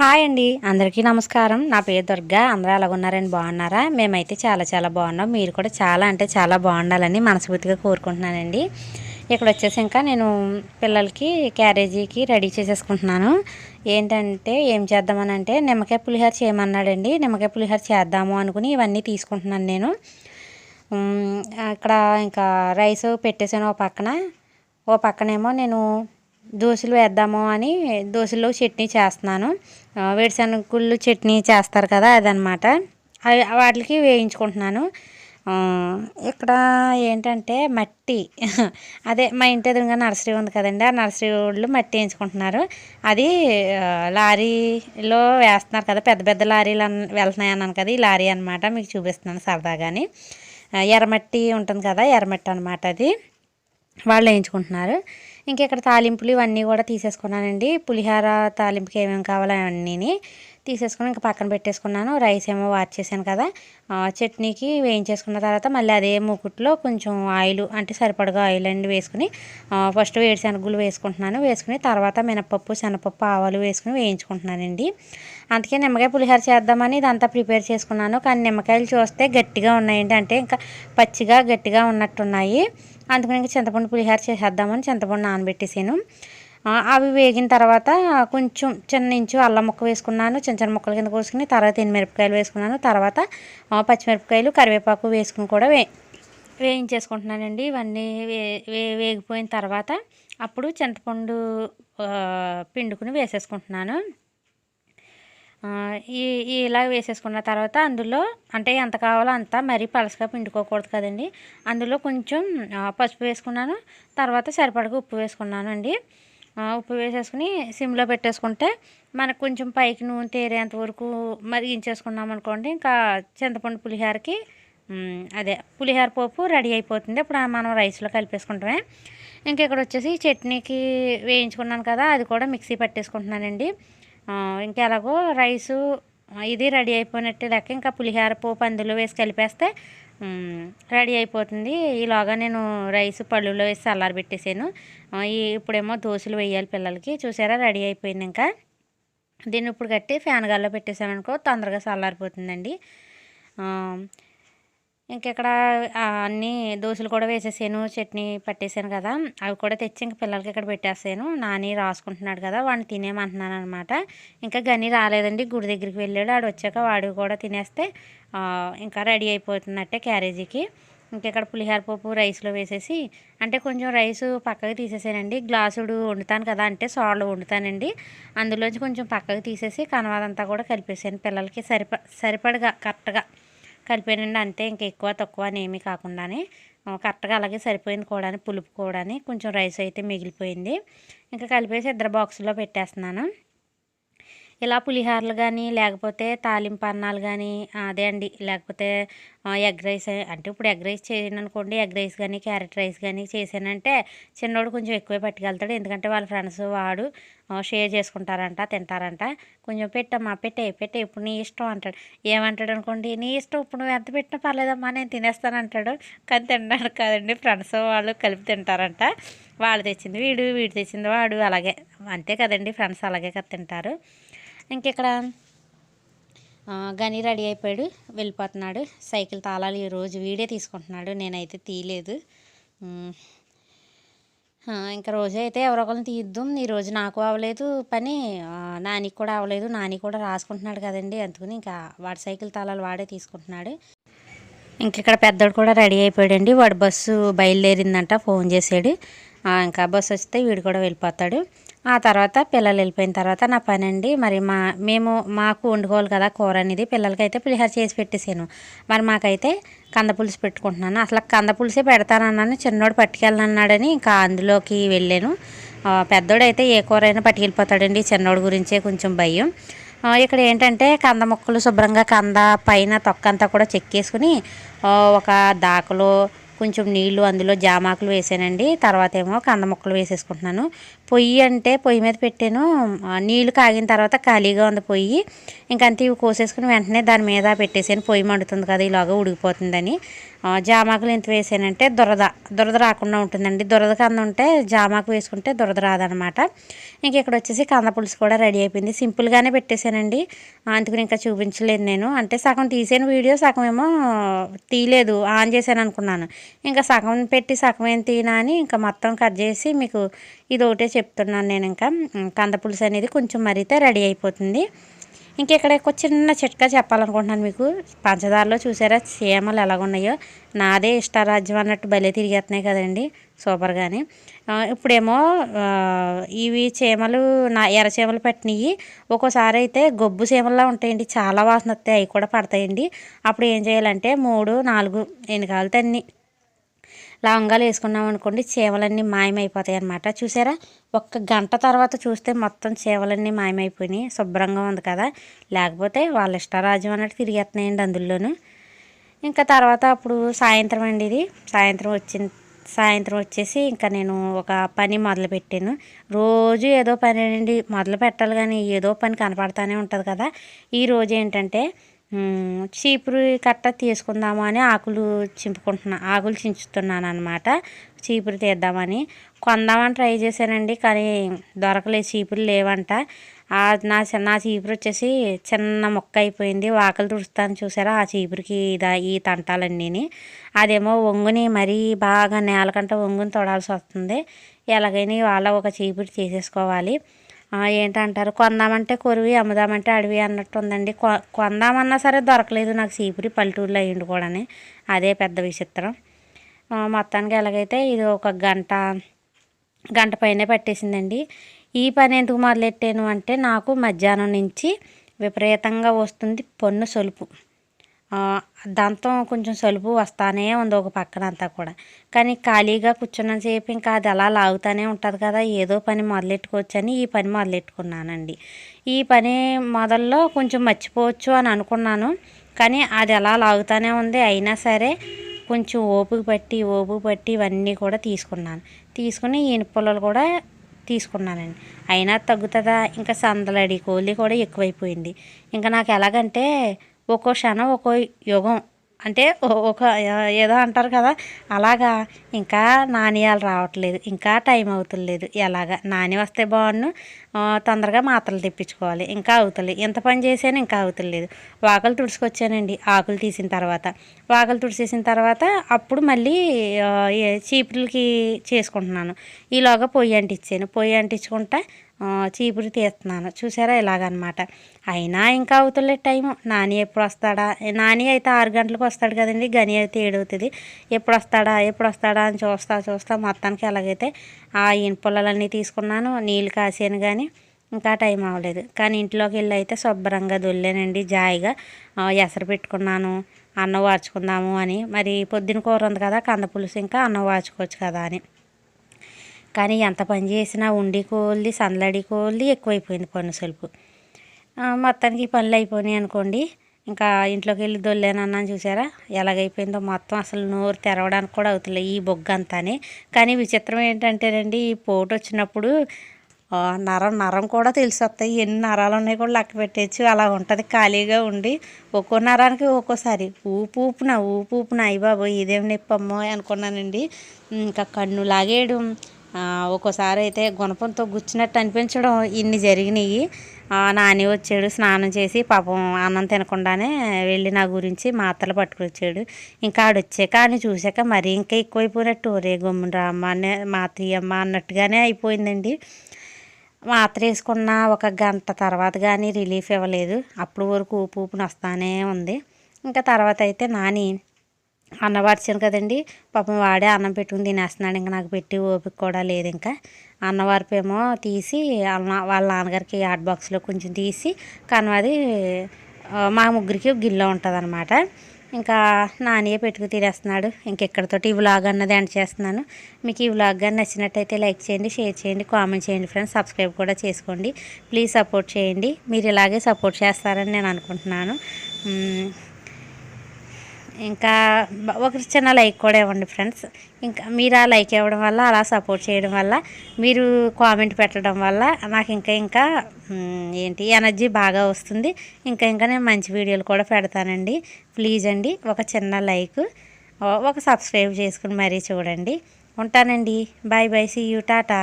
Hi అండి. అందరికీ నమస్కారం. నా పేరు దుర్గా. అందరూ ఎలాగున్నారని బాగున్నారా? మేమైతే చాలా చాలా బాగున్నాం. మీరు కూడా చాలా అంటే చాలా బాగుండాలని మనస్ఫూర్తిగా కోరుకుంటున్నానండి. ఇక్కడ వచ్చేసి ఇంకా నేను పిల్లలకి క్యారేజీకి రెడీ చేసేసుకుంటున్నాను. ఏంటంటే ఏం చేద్దామని అంటే నిమ్మకాయ పులిహోర చేయమన్నాడండి. నిమ్మకాయ పులిహోర చేద్దాము అనుకుని ఇవన్నీ తీసుకుంటున్నాను నేను. ఇక్కడ అక్కడ ఇంకా రైస్ పెట్టేసాను ఓ పక్కన. ఓ పక్కనేమో నేను దోశలు వేద్దాము అని దోశలో చట్నీ చేస్తున్నాను. వేడిశనగుళ్ళు చట్నీ చేస్తారు కదా అదనమాట అవి వాటికి వేయించుకుంటున్నాను. ఇక్కడ ఏంటంటే మట్టి. అదే మా ఇంటి ఎదురుగా నర్సరీ ఉంది కదండి ఆ నర్సరీ వాళ్ళు మట్టి వేయించుకుంటున్నారు. అది లారీలో వేస్తున్నారు కదా పెద్ద పెద్ద లారీలు వెళ్తున్నాయి అన్నాను కదా ఈ లారీ అనమాట మీకు చూపిస్తున్నాను సరదాగాని. ఎర్రమట్టి ఉంటుంది కదా ఎర్రమట్టి అనమాట అది. వాళ్ళు వేయించుకుంటున్నారు. ఇంక ఇక్కడ తాలింపులు ఇవన్నీ కూడా తీసేసుకున్నానండి. పులిహార తాలింపుకి ఏమేమి కావాలో అవన్నీ తీసేసుకుని ఇంకా పక్కన పెట్టేసుకున్నాను. రైస్ ఏమో వాచ్ చేశాను కదా. చట్నీకి వేయించేసుకున్న తర్వాత మళ్ళీ అదే మూకుట్లో కొంచెం ఆయిల్ అంటే సరిపడగా ఆయిల్ అండి వేసుకుని ఫస్ట్ వేరుశనగులు వేసుకుంటున్నాను. వేసుకుని తర్వాత మినపప్పు శనగపప్పు ఆవాలు వేసుకుని వేయించుకుంటున్నానండి. అందుకే నిమ్మకాయ పులిహోర చేద్దామని ఇదంతా ప్రిపేర్ చేసుకున్నాను. కానీ నిమ్మకాయలు చూస్తే గట్టిగా ఉన్నాయండి. అంటే ఇంకా పచ్చిగా గట్టిగా ఉన్నట్టున్నాయి. అందుకని ఇంకా చింతపండు పులిహోర చేసేద్దామని చింతపండు నానబెట్టేసాను. అవి వేగిన తర్వాత కొంచెం చిన్న ఇంచు అల్లం ముక్క వేసుకున్నాను. చిన్న చిన్న ముక్కల కింద కోసుకుని తర్వాత మిరపకాయలు వేసుకున్నాను. తర్వాత పచ్చిమిరపకాయలు కరివేపాకు వేసుకుని కూడా వే వేయించేసుకుంటున్నానండి. ఇవన్నీ వే వే వేగిపోయిన తర్వాత అప్పుడు చింతపండు పిండుకుని వేసేసుకుంటున్నాను. ఇలా వేసేసుకున్న తర్వాత అందులో అంటే ఎంత కావాలో అంత మరీ పలసగా పిండుకోకూడదు కదండి. అందులో కొంచెం పసుపు వేసుకున్నాను. తర్వాత సరిపడగా ఉప్పు వేసుకున్నాను అండి ఉప్పు వేసేసుకుని సిమ్లో పెట్టేసుకుంటే మనకు కొంచెం పైకి నూనె తేరేంత వరకు మరిగించేసుకున్నాం అనుకోండి ఇంకా చింతపండు పులిహోరకి అదే పులిహోర పోపు రెడీ అయిపోతుంది. ఇప్పుడు మనం రైస్లో కలిపేసుకుంటామే. ఇంకా ఇక్కడ వచ్చేసి చట్నీకి వేయించుకున్నాను కదా అది కూడా మిక్సీ పట్టేసుకుంటున్నానండి. ఇంకా ఎలాగో రైసు ఇది రెడీ అయిపోయినట్టు లెక్క ఇంకా పులిహోర పోపు అందులో వేసి కలిపేస్తే రెడీ అయిపోతుంది. ఈలోగా నేను రైస్ పళ్ళులో వేసి చల్లారి పెట్టేసాను. ఈ ఇప్పుడేమో దోశలు వేయాలి పిల్లలకి. చూసారా? రెడీ అయిపోయింది ఇంకా. దీన్ని ఇప్పుడు కట్టి ఫ్యాన్ గాల్లో పెట్టేసామనుకో తొందరగా చల్లారిపోతుందండి ఆ, ఇంకెక్కడ అన్నీ దోశలు కూడా వేసేసాను చట్నీ పట్టేసాను కదా. అవి కూడా తెచ్చి ఇంక పిల్లలకి ఇక్కడ పెట్టేసాను నాని రాసుకుంటున్నాడు కదా వాడిని తినేమంటున్నాను అనమాట ఇంకా గని రాలేదండి గుడి దగ్గరికి వెళ్ళాడు. ఆడు వచ్చాక వాడు కూడా తినేస్తే ఇంకా రెడీ అయిపోతున్నట్టే క్యారేజీకి. ఇంకెక్కడ పులిహోర పప్పు రైస్లో వేసేసి అంటే కొంచెం రైస్ పక్కకి తీసేసానండి. గ్లాసుడు వండుతాను కదా అంటే సాళ్ళు వండుతానండి. అందులోంచి కొంచెం పక్కకి తీసేసి కనవాదంతా కూడా కలిపేసాను పిల్లలకి. సరిప సరిపడగా కరెక్ట్గా. కలిపానండి అంతే ఇంక ఎక్కువ తక్కువ అని ఏమీ కాకుండానే. కరెక్ట్గా అలాగే సరిపోయింది కూడా పులుపు కూడా కొంచెం రైస్ అయితే మిగిలిపోయింది. ఇంకా కలిపేసి ఇద్దరు బాక్సుల్లో పెట్టేస్తున్నాను. ఇలా పులిహోరలు కానీ లేకపోతే తాలింపు అన్నాలు కానీ అదే అండి. లేకపోతే ఎగ్ రైస్ అంటే ఇప్పుడు ఎగ్ రైస్ చేయను అనుకోండి ఎగ్ రైస్ కానీ క్యారెట్ రైస్ కానీ చేశానంటే చిన్నోడు కొంచెం ఎక్కువే పట్టుకెళ్తాడు. ఎందుకంటే వాళ్ళ ఫ్రెండ్స్ వాడు షేర్ చేసుకుంటారంట తింటారంట. కొంచెం పెట్టమ్మా పెట్టే పెట్టే ఇప్పుడు నీ ఇష్టం అంటాడు. ఏమంటాడు అనుకోండి నీ ఇష్టం ఇప్పుడు నువ్వు ఎంత పెట్టినా పర్లేదమ్మా నేను తినేస్తాను అంటాడు కానీ తినడానికి కాదండి ఫ్రెండ్స్ వాళ్ళు కలిపి తింటారంట. వాళ్ళు తెచ్చింది వీడు వీడు తెచ్చింది వాడు అలాగే. అంతే కదండి ఫ్రెండ్స్ అలాగే కదా తింటారు. ఇంకిక్కడ? ఇక్కడ గని రెడీ అయిపోయాడు వెళ్ళిపోతున్నాడు. సైకిల్ తాళాలు ఈరోజు వీడే తీసుకుంటున్నాడు నేనైతే తీయలేదు. ఇంకా రోజు అయితే ఎవరో ఒకరిని తీద్దాం ఈరోజు నాకు అవ్వలేదు పని నానికి కూడా అవ్వలేదు నాని కూడా రాసుకుంటున్నాడు కదండి అందుకని ఇంకా వాడి సైకిల్ తాళాలు వాడే తీసుకుంటున్నాడు. ఇంక ఇక్కడ పెద్దోడు కూడా రెడీ అయిపోయాడండి వాడు బస్సు బయలుదేరిందంట ఫోన్ చేసాడు ఇంకా బస్సు వస్తే వీడు కూడా వెళ్ళిపోతాడు. ఆ తర్వాత పిల్లలు వెళ్ళిపోయిన తర్వాత నా పని అండి మరి మా మేము మాకు వండుకోవాలి కదా కూర అనేది. పిల్లలకైతే పులిహార చేసి పెట్టేసాను మరి మాకైతే కంద పులుసు పెట్టుకుంటున్నాను. అసలు కంద పులుసే పెడతానన్నాను. చిన్నోడు పట్టుకెళ్ళనన్నాడని ఇంకా అందులోకి వెళ్ళాను. పెద్దోడైతే ఏ కూర అయినా పట్టుకెళ్ళిపోతాడండి. చిన్నోడు గురించే కొంచెం భయం. ఇక్కడ ఏంటంటే కంద ముక్కలు శుభ్రంగా కంద పైన తొక్కంతా కూడా చెక్కేసుకుని ఒక దాకలో కొంచెం నీళ్ళు అందులో జామాకులు వేసానండి. తర్వాత ఏమో కంద ముక్కలు వేసేసుకుంటున్నాను. పొయ్యి అంటే పొయ్యి మీద పెట్టాను. నీళ్ళు కాగిన తర్వాత ఖాళీగా ఉంది పొయ్యి. ఇంకంతే ఇవి కోసేసుకుని వెంటనే దాని మీద పెట్టేసాను. పొయ్యి మండుతుంది కదా ఇలాగ ఉడికిపోతుందని. జామాకులు ఎంత వేసానంటే దురద. దురద రాకుండా ఉంటుందండి. దురద కంద ఉంటే జామాకు వేసుకుంటే దురద రాదనమాట. ఇంక ఇక్కడ వచ్చేసి కంద పులుసు కూడా రెడీ అయిపోయింది. సింపుల్గానే పెట్టేశానండి. అందుకని ఇంకా చూపించలేదు నేను. అంటే సగం తీసాను వీడియో సగం ఏమో తీయలేదు. ఆన్ చేశాను అనుకున్నాను. ఇంకా సగం పెట్టి సగం ఏం తీనా అని ఇంకా మొత్తం కట్ చేసి మీకు ఇది ఒకటే చెప్తున్నాను నేను ఇంకా. కంద పులుసు అనేది కొంచెం మరిగితే రెడీ అయిపోతుంది. ఇంక ఇక్కడ ఒక చిన్న చిట్కా చెప్పాలనుకుంటున్నాను మీకు. పంచదారలో చూసారా చీమలు ఎలాగున్నాయో. నాదే ఇష్టారాజ్యం అన్నట్టు భలే తిరిగేస్తున్నాయి కదండి. సూపర్గానే ఇప్పుడేమో ఇవి చీమలు నా ఎర్ర చీమలు పెట్టినవి ఒక్కోసారి అయితే గొబ్బు చీమల్లా ఉంటాయండి. చాలా వాసన వస్తాయి అవి కూడా పడతాయండి. అప్పుడు ఏం చేయాలంటే మూడు నాలుగు ఎన్ని కావాలి అన్ని లవంగాలు వేసుకున్నాం అనుకోండి చీమలన్నీ మాయమైపోతాయి అన్నమాట. చూసారా? ఒక్క గంట తర్వాత చూస్తే మొత్తం చీమలన్నీ మాయమైపోయినాయి. శుభ్రంగా ఉంది కదా. లేకపోతే వాళ్ళ ఇష్టరాజ్యం అన్నట్టు తిరిగేస్తున్నాయండి అందులోనూ. ఇంకా తర్వాత అప్పుడు సాయంత్రం అండి ఇది. సాయంత్రం వచ్చిన సాయంత్రం వచ్చేసి ఇంకా నేను ఒక పని మొదలుపెట్టాను. రోజు ఏదో పని అండి మొదలు పెట్టాలి కానీ ఏదో పని కనపడతానే ఉంటుంది కదా. ఈ రోజు ఏంటంటే చీపురు కట్ట తీసుకుందాము అని ఆకులు చింపుకుంటున్నా ఆకులు చించుతున్నాను అనమాట చీపురు తీద్దామని. కొందామని ట్రై చేశానండి కానీ దొరకలేదు చీపురు లేవంట. నా నా చీపురు వచ్చేసి చిన్న మొక్క అయిపోయింది వాకలు తుడుస్తాను చూసారా? ఆ చీపురికి ఇదా ఈ తంటాలన్నీని. అదేమో వంగుని మరీ బాగా నేలకంట వంగుని తొడాల్సి వస్తుంది. ఎలాగైనా వాళ్ళ ఒక చీపురు తీసేసుకోవాలి. ఏంటంటారు? కొందామంటే కొరివి అమ్ముదామంటే అడవి అన్నట్టు ఉందండి. కొ- కొందామన్నా సరే దొరకలేదు నాకు సీపురి పల్లెటూరులో అయ్యిండు కూడాని. అదే పెద్ద విచిత్రం. మొత్తానికి ఎలాగైతే ఇది ఒక గంట గంట పైనే పట్టేసిందండి. ఈ పని ఎందుకు మొదలెట్టాను అంటే నాకు మధ్యాహ్నం నుంచి విపరీతంగా వస్తుంది పన్ను సొలుపు. దంతం కొంచెం సలుపు వస్తానే ఉంది ఒక పక్కన అంతా కూడా. కానీ ఖాళీగా కూర్చున్నసేపు ఇంకా అది అలా లాగుతానే ఉంటుంది కదా ఏదో పని మొదలెట్టుకోవచ్చని ఈ పని మొదలెట్టుకున్నానండి. ఈ పని మొదల్లో కొంచెం మర్చిపోవచ్చు అని అనుకున్నాను కానీ అది అలా లాగుతానే ఉంది. అయినా సరే కొంచెం ఓపిక పట్టి ఓపిక పట్టి ఇవన్నీ కూడా తీసుకున్నాను. తీసుకుని ఈన కూడా తీసుకున్నానండి. అయినా తగ్గుతుందా? ఇంకా సందలడి కోళ్ళి కూడా ఎక్కువైపోయింది. ఇంకా నాకు ఎలాగంటే ఒక్కో క్షణం ఒక్కో యుగం. అంటే ఒక ఏదో అంటారు కదా అలాగా ఇంకా నాణ్యాలు రావట్లేదు ఇంకా టైం అవుతలేదు. ఎలాగా? నాని వస్తే బాగున్ను తొందరగా మాత్రలు తెప్పించుకోవాలి ఇంకా అవుతలేదు. ఎంత పని చేశాను ఇంకా అవుతలేదు. వాకలు తుడుచుకొచ్చానండి ఆకులు తీసిన తర్వాత. వాకలు తుడిచేసిన తర్వాత అప్పుడు మళ్ళీ చీపులకి చేసుకుంటున్నాను. ఈలోగా పొయ్యి అంటించాను. పొయ్యి అంటించుకుంటా చీపురు తీస్తున్నాను. చూసారా? ఇలాగనమాట. అయినా ఇంకా అవుతులే టైము. నాని ఎప్పుడు వస్తాడా నాని అయితే ఆరు గంటలకు వస్తాడు కదండి. గని అయితే ఏడవుతుంది ఎప్పుడు వస్తాడా ఎప్పుడు వస్తాడా అని చూస్తా చూస్తా మొత్తానికి ఎలాగైతే ఆ ఇనుపుల్లలన్నీ తీసుకున్నాను నీళ్ళు కాసాను కానీ ఇంకా టైం అవ్వలేదు. కానీ ఇంట్లోకి వెళ్ళి అయితే శుభ్రంగా దొల్లానండి. జాయిగా ఎసరు పెట్టుకున్నాను. అన్నం వార్చుకుందాము అని. మరి పొద్దున కూర ఉంది కదా కంద పులుసు ఇంకా అన్నం వార్చుకోవచ్చు కదా అని. కానీ ఎంత పని చేసినా ఉండి కోళ్ళి సందడి కోళ్ళి ఎక్కువైపోయింది పన్ను సలుపు. మొత్తానికి పనులు అయిపోయినాయి అనుకోండి. ఇంకా ఇంట్లోకి వెళ్ళి దొల్లేనన్నాను చూసారా? ఎలాగైపోయిందో మొత్తం అసలు నోరు తెరవడానికి కూడా అవుతుంది ఈ బొగ్గ అంతానే కానీ విచిత్రం ఏంటంటేనండి ఈ పోటు వచ్చినప్పుడు నరం నరం కూడా తెలిసి వస్తాయి ఎన్ని నరాలు ఉన్నాయి కూడా లెక్క పెట్టేచ్చు అలా ఉంటుంది ఖాళీగా ఉండి ఒక్కో నరానికి ఒక్కోసారి. ఊపు ఊపున ఊపు ఊపున. అయ్యి బాబు ఇదేం నొప్పమ్మో అనుకున్నానండి. ఇంకా కన్ను లాగేయడం ఒక్కోసారి అయితే గుణపంతో గుచ్చినట్టు అనిపించడం ఇన్ని జరిగినాయి. నాని వచ్చాడు స్నానం చేసి పాపం అన్నం తినకుండానే వెళ్ళి నా గురించి మాత్రలు పట్టుకొచ్చాడు. ఇంకా ఆడొచ్చాక అని చూశాక మరీ ఇంకా ఎక్కువైపోయినట్టు రే గమ్మున రామ్మ అనే మాతయ్యమ్మ అన్నట్టుగానే అయిపోయిందండి. మాత్ర వేసుకున్న ఒక గంట తర్వాత కానీ రిలీఫ్ ఇవ్వలేదు. అప్పుడు వరకు ఊపు ఊపున వస్తానే ఉంది. ఇంకా తర్వాత అయితే నాని అన్నం వార్చాను కదండి. పాపం వాడే అన్నం పెట్టుకుని తినేస్తున్నాడు. ఇంకా నాకు పెట్టి ఓపిక కూడా లేదు ఇంకా. అన్నవారిపేమో తీసి అన్న వాళ్ళ నాన్నగారికి హాట్ బాక్స్లో కొంచెం తీసి కానీ అది మా ముగ్గురికి గిల్లో ఉంటుంది అనమాట ఇంకా నానియే పెట్టుకు తినేస్తున్నాడు. ఇంకెక్కడితోటి ఈ వ్లాగ్ అన్నది ఎండ్ చేస్తున్నాను. మీకు ఈ వ్లాగ్ కానీ నచ్చినట్టయితే లైక్ చేయండి షేర్ చేయండి కామెంట్ చేయండి ఫ్రెండ్స్. సబ్స్క్రైబ్ కూడా చేసుకోండి. ప్లీజ్ సపోర్ట్ చేయండి. మీరు ఇలాగే సపోర్ట్ చేస్తారని నేను అనుకుంటున్నాను. ఇంకా ఒక చిన్న లైక్ కూడా ఇవ్వండి ఫ్రెండ్స్. ఇంకా మీరు ఆ లైక్ ఇవ్వడం వల్ల అలా సపోర్ట్ చేయడం వల్ల మీరు కామెంట్ పెట్టడం వల్ల నాకు ఇంకా ఇంకా ఏంటి ఎనర్జీ బాగా వస్తుంది. ఇంకా ఇంకా నేను మంచి వీడియోలు కూడా పెడతానండి. ప్లీజ్ అండి ఒక చిన్న లైక్ ఒక సబ్స్క్రైబ్ చేసుకుని మరీ చూడండి. ఉంటానండి. Bye bye see you. Tata.